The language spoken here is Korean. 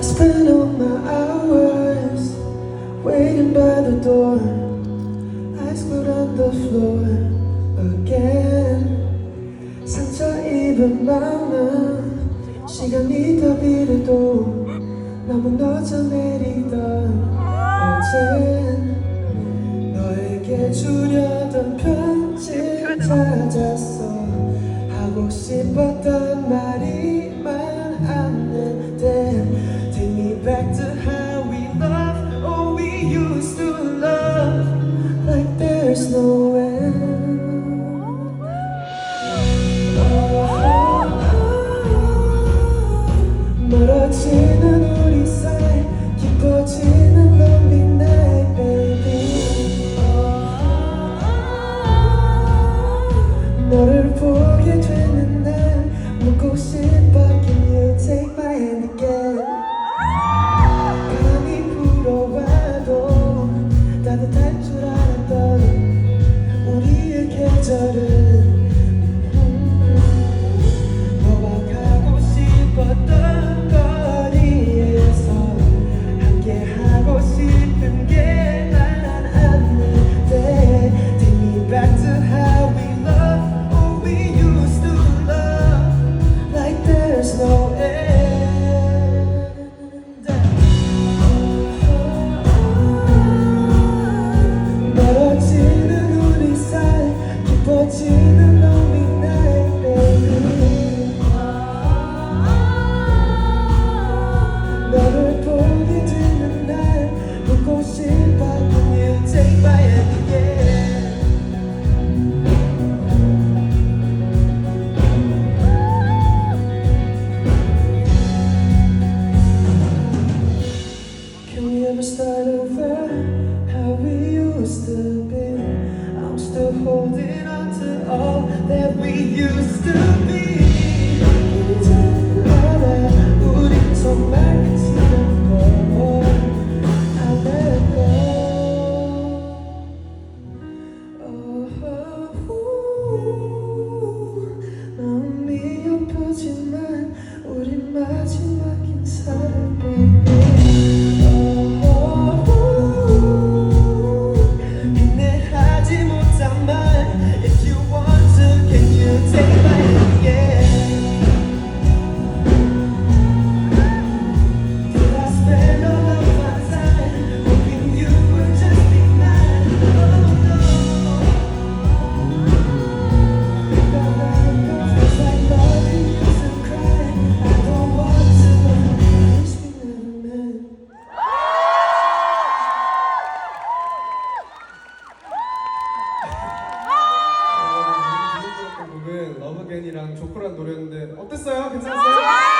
Spend all my hours waiting by the door. Eyes glued on the floor again. 상처 입은 마음은 시간이 더 비례도 너무 늦어 내리던 어젠 너에게 주려던 편지 찾았어 하고 싶었던 말이 많았는데 Take me back to how we loved Oh we used to love Like there's no end 멀어지는 마음이 아프지만 우린 마지막 네, 부른 러브겐이랑 조커란 노래였는데 어땠어요? 괜찮았어요?